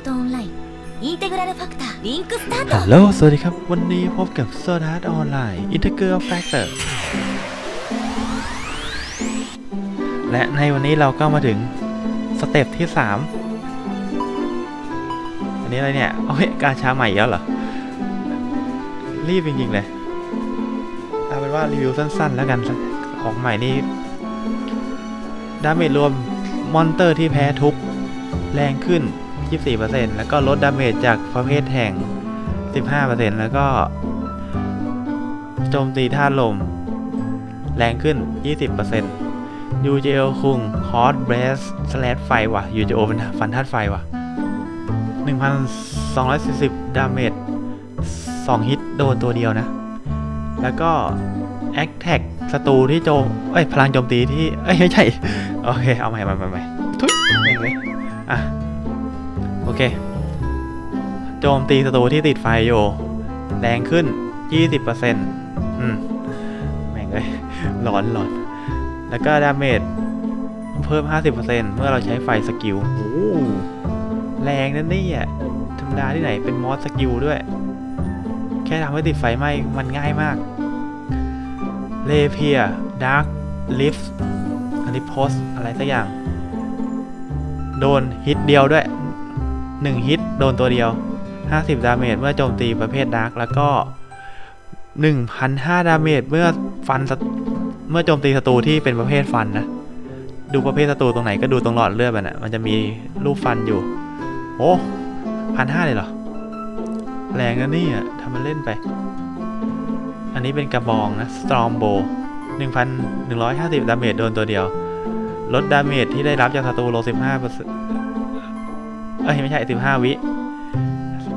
ソードアートオンラインインテグラルファクターリンクスター ฮัล ト โหล สวัสดีครับ วันนี้พบกับ s o d a r t Online Integral Factor และในวันนี้เราก็มาถึงสเต็ปที่ 3 อันนี้อะไรเนี่ยเอาเฮ้ยกาชาใหม่อีกแล้วเหรอ รีบจริงๆเลย เอาเป็นว่ารีวิวสั้นๆแล้วกัน ของใหม่นี่ ดาเมจรวมมอนเตอร์ที่แพ้ทุกแรงขึ้น 24%แล้วก็ลดดาเมจจากประเภทแห่ง 15%แล้วก็โจมตีธาลม แรงขึ้น 20% UJO คุงคอร์สเบรสสแลดไฟว่ะ UJO เป็นฟันธาตุไฟว่ะ 1,240 ดาเมจ 2 ฮิตโดนตัวเดียวนะ แล้วก็ a t t a c k ศัตรูที่โจม เอ้ย พลังโจมตีที่ เอ้ย ไม่ใช่ โอเค เอาใหม่ใหม่ใหม่ทุยไม่เลยอะ อเค โจมตีศัตรูที่ติดไฟอยู่ แรงขึ้น 20%อืม แม่งเลยร้อนร้อน แล้วก็ดาเมจเพิ่ม 50%เมื่อเราใช้ไฟสกิลโอ้โหแรงนั่นนี่อะธรรมดาที่ไหนเป็นมอสสกิลด้วย แค่ทำให้ติดไฟไหม้มันง่ายมาก เลเพียดาร์คลิฟอันนี้โพสอะไรสักอย่าง โดนฮิตเดียวด้วย 1 ฮิตโดนตัวเดียว 50 ดาเมจเมื่อโจมตีประเภทดาร์กแล้วก็ 1,500 ดาเมจเมื่อฟันเมื่อโจมตีศัตรูที่เป็นประเภทฟันนะ ดูประเภทศัตรูตรงไหนก็ดูตรงหลอดเลือดมันอะมันจะมีรูปฟันอยู่ โอ้พันห้าเลยเหรอ แรงนะนี่อะทำมันเล่นไป อันนี้เป็นกระบองนะ Storm Bow 1,150 ดาเมจโดนตัวเดียว ลดดาเมจที่ได้รับจากศัตรูลง15 เปอร์เซ็นต์เอ้ยไม่ใช่15วิ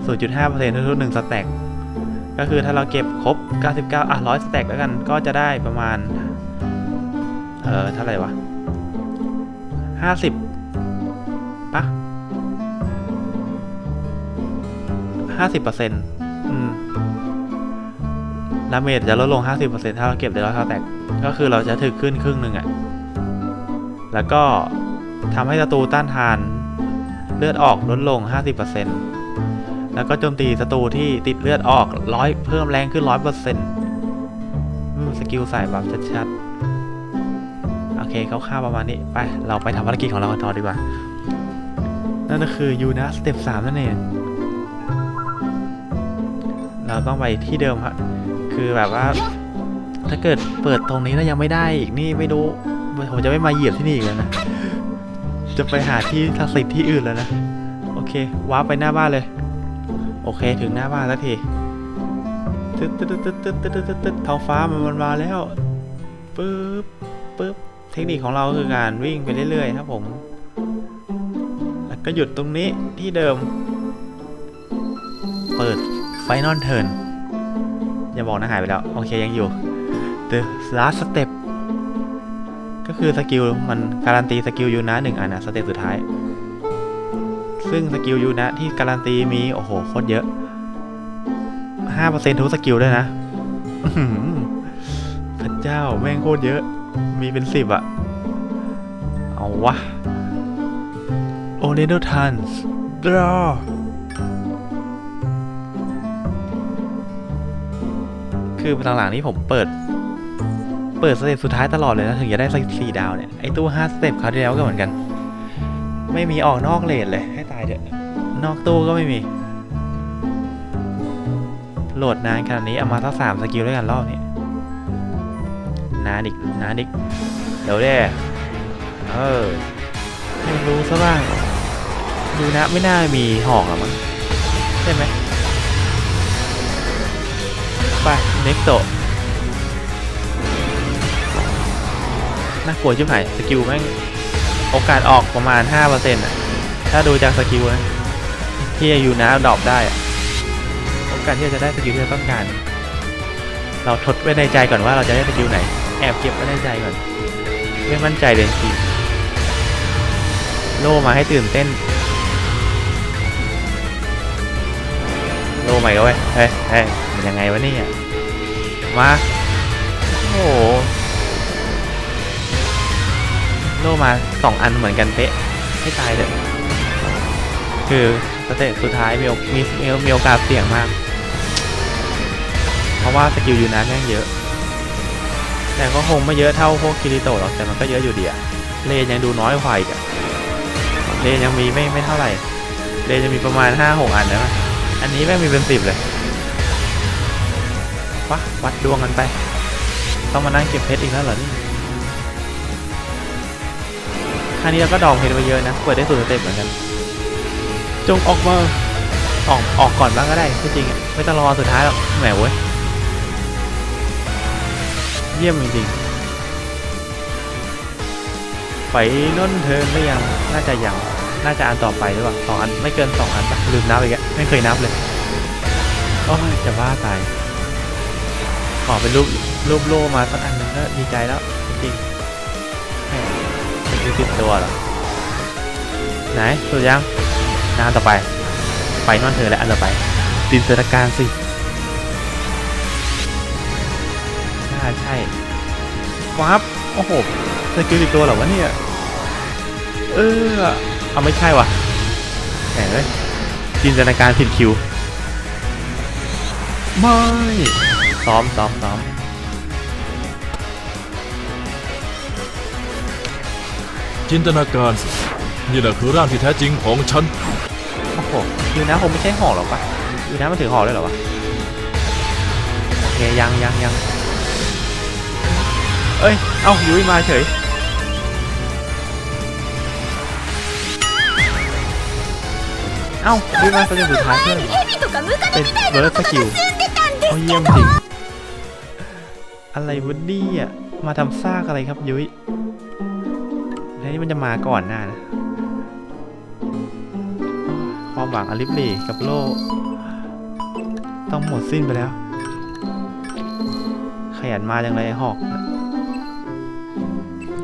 0.5%ทุกๆหนึ่งสแต็กก็คือถ้าเราเก็บครบ 99 อะ100สแต็กแล้วกัน ก็จะได้ประมาณ เอ่อเท่าไหร่วะ 50ปะ50%อืมดาเมจจะลดลง 50%ถ้าเราเก็บได้ร้อยสแต็กก็คือเราจะถึกขึ้นครึ่งหนึ่งอะแล้วก็ทำให้ศัตรูต้านทาน ลือดออกลดลง 50%แล้วก็โจมตีศัตรูที่ติดเลือดออกร้อยเพิ่มแรงขึ้น 100%อืมสกิลใส่แบบชัดๆ โอเคคร่าประมาณนี้ ไป เราไปทำภารกิจของเรากันต่อดีกว่า นั่นก็คือยูนะสเต็ป3นั่นเอง เราต้องไปที่เดิมครับคือแบบว่า ถ้าเกิดเปิดตรงนี้แล้วยังไม่ได้อีกนี่ไม่รู้ผมจะไม่มาเหยียบที่นี่อีกแล้วนะ จะไปหาที่ศักดิ์สิทธิ์ที่อื่นแล้วนะ โอเควาร์ปไปหน้าบ้านเลย โอเค ถึงหน้าบ้านแล้วทีตึ๊ดตึ๊ดตึ๊ดตึ๊ดตึ๊ดตึ๊ดตึ๊ดตึ๊ดท้องฟ้ามันมันมาแล้วปึ๊บปึ๊บ เทคนิคของเราคือการวิ่งไปเรื่อยๆครับผม แล้วก็หยุดตรงนี้ที่เดิม เปิดไฟนอลเทิร์นอย่าบอกนะหายไปแล้ว โอเคยังอยู่ The last step คือสกิลมันการันตีสกิลยูนะหนึ่งอันนะสเต็ปสุดท้าย ซึ่งสกิลยูนะที่การันตีมี โอ้โหโคตรเยอะห้าเปอร์เซ็นทุกสกิลด้วยนะพระเจ้าแม่งโคตรเยอะ มีเป็นสิบอะเอาวะโอเ n น l ทันส์ดรอคือหลังๆนี้ผมเปิด เปิดสเต็ปสุดท้ายตลอดเลยนะถึงจะได้สักสี่ดาวเนี่ย ไอตู้ห้าสเต็ปคราวที่แล้วก็เหมือนกัน ไม่มีออกนอกเลนเลยให้ตายเถอะนอกตู้ก็ไม่มี โหลดนานขนาดนี้เอามาสักสามสกิลด้วยกันรอบนี้นานอีกนานอีกเดี๋ยวเด้เออให้มันรู้ซะบ้างดูนะไม่น่ามีหอกหรอมั้งใช่ไหมไปเน็กโต น่ากลัวชิบหายสกิลแม่งโอกาสออกประมาณ 5%อะ ถ้าดูจากสกิลนะที่อยู่นะดรอปได้อะโอกาสที่จะได้สกิลที่เราต้องการ เราทดไว้ในใจก่อนว่าเราจะได้สกิลไหน แอบเก็บไว้ในใจก่อนไม่มั่นใจเลยจริงโลมาให้ตื่นเต้น โลใหม่ก็เว้ยเฮ้ยเฮ้ยมันยังไงวะเนี่ยมา โอ้โห โลมาสองอันเหมือนกันเป๊ะให้ตายเถอะคือสเตจสุดท้ายมีโอมีมีโอกาสเสี่ยงมาก เพราะว่าสกิลยูนาแม่งเยอะ แต่ก็คงไม่เยอะเท่าพวกคิริโตะหรอกแต่มันก็เยอะอยู่ดีอะเลนยังดูน้อยกว่าอีกอะเลนยังมีไม่ไม่เท่าไหร่ เลนจะมีประมาณห้าหกอันนะอันนี้แม่งมีเป็นสิบเลยปะวัดดวงกันไป ต้องมานั่งเก็บเพชรอีกแล้วเหรอนี่ รั้งนี้เราก็ดองเพชรไปเยอะนะเปิดได้สูตรสเต็ปเหมือนกัน จงออกมาออกออกก่อนบ้างก็ได้ที่จริงอะไม่ต้องรอสุดท้ายหรอกแหมเว้ยเยี่ยมจริงๆไปน้นเทินหรือยังน่าจะยังน่าจะอันต่อไปหรือเปล่าสองอันไม่เกินสองอันปะลืมนับอีกแล้วไม่เคยนับเลยโอ้ยจะบ้าตายขอเป็นรูปรูปโลมาสักอันหนึงก็ดีใจแล้วจริงๆ เป็นที่ติดตัวเหรอ ไหนสุดยังหน้าต่อไป ไปนอนเธอและอันต่อไปจินตนาการสิน่ใช่วับโอ้โหสกิลติดตัวเหรอวะเนี่ย เออเอาไม่ใช่วะแหมเอ้ยจินตนาการผิดคิวไม่ซ้อมซ้อมซ้อม จินตนาการสินี่แหละคือร่างที่แท้จริงของฉัน โอ้โหยูนะคงไม่ใช่ห่อหรอกปะยูนะมันถือห่อเลยเหรอวะโอเคยังยังยังเอ้ย เอายุ้ยมาเฉยเอ้ายุ้ยมาเป็นสุดท้ายเพื่อนเป็นเบิร์ดสกิลโอ้ยเยี่ยมจริงอะไรวะเดี้อะมาทำซากอะไรครับยุ้ย นี่มันจะมาก่อนหน้านะ ความหวังอลิฟลีกับโลกต้องหมดสิ้นไปแล้ว ขยันมาจังเลยไอ้หอก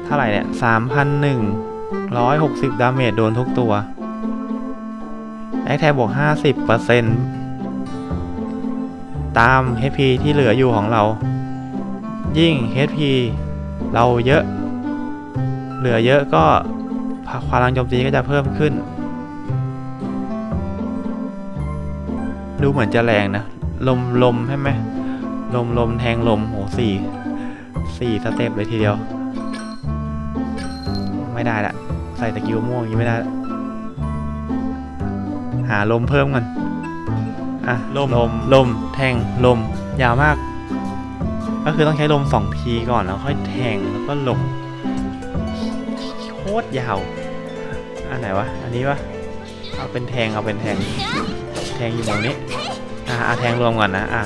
เท่าไหร่เนี่ยสามพันหนึ่งร้อยหกสิบดาเมจโดนทุกตัวแอคแทบวกห้าสิบเปอร์เซ็นต์ตาม HP ที่เหลืออยู่ของเรา ยิ่ง HP เราเยอะ เหลือเยอะก็พลังโจมตีก็จะเพิ่มขึ้น ดูเหมือนจะแรงนะ ลมลมใช่ไหมลมลมแทงลมโหสี่สี่สเต็ปเลยทีเดียว ไม่ได้ละใส่ตะกิวม่วงอย่างนี้ไม่ได้ละหาลมเพิ่มกันอะลมลมลมแทงลมยาวมาก ก็คือต้องใช้ลมสองทีก่อนแล้วค่อยแทงแล้วก็ลม โคตรยาว อันไหนวะ อันนี้วะ เอาเป็นแทง เอาเป็นแทง แทงอยู่ตรงนี้ อะอะแทงรวมก่อนนะ อะ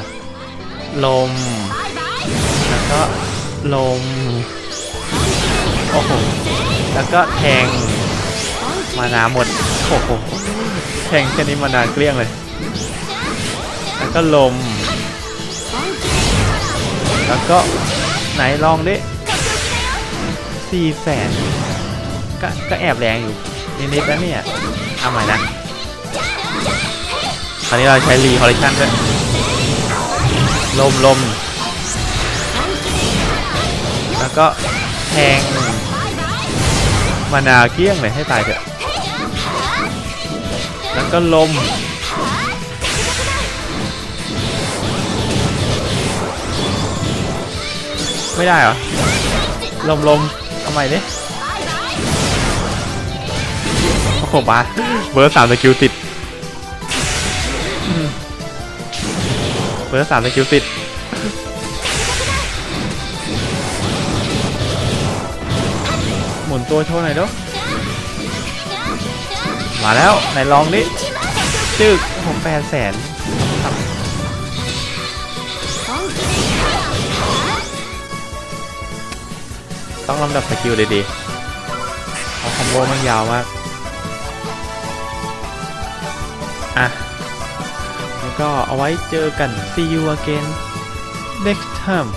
ลม แล้วก็ลม โอ้โห แล้วก็แทง มานาหมด โอ้โห แทงแค่นี้มานาเกลี้ยงเลย แล้วก็ลม แล้วก็ไหนลองดิสี่แสน ก็ก็แอบแรงอยู่นิดๆแล้วเนี่ยเอาใหม่นะคราวนี้เราใช้รีคอลเลคชันด้วยลมลมแล้วก็แทงมานาเกี้ยงเลยให้ตายเถอะแล้วก็ลมไม่ได้เหรอ ลมลมเอาใหม่ดิโอ้ โหบาเบอร์สามสกิลติดเบอร์สามสกิลติดหมุนตัวโชว์หน่อยเด้อมาแล้วไหนลองดิจึกโอ้โหแปดแสนต้องลำดับสกิลดีๆเพราะคอมโบมันยาวมาก อะแล้วก็เอาไว้เจอกัน see you again next time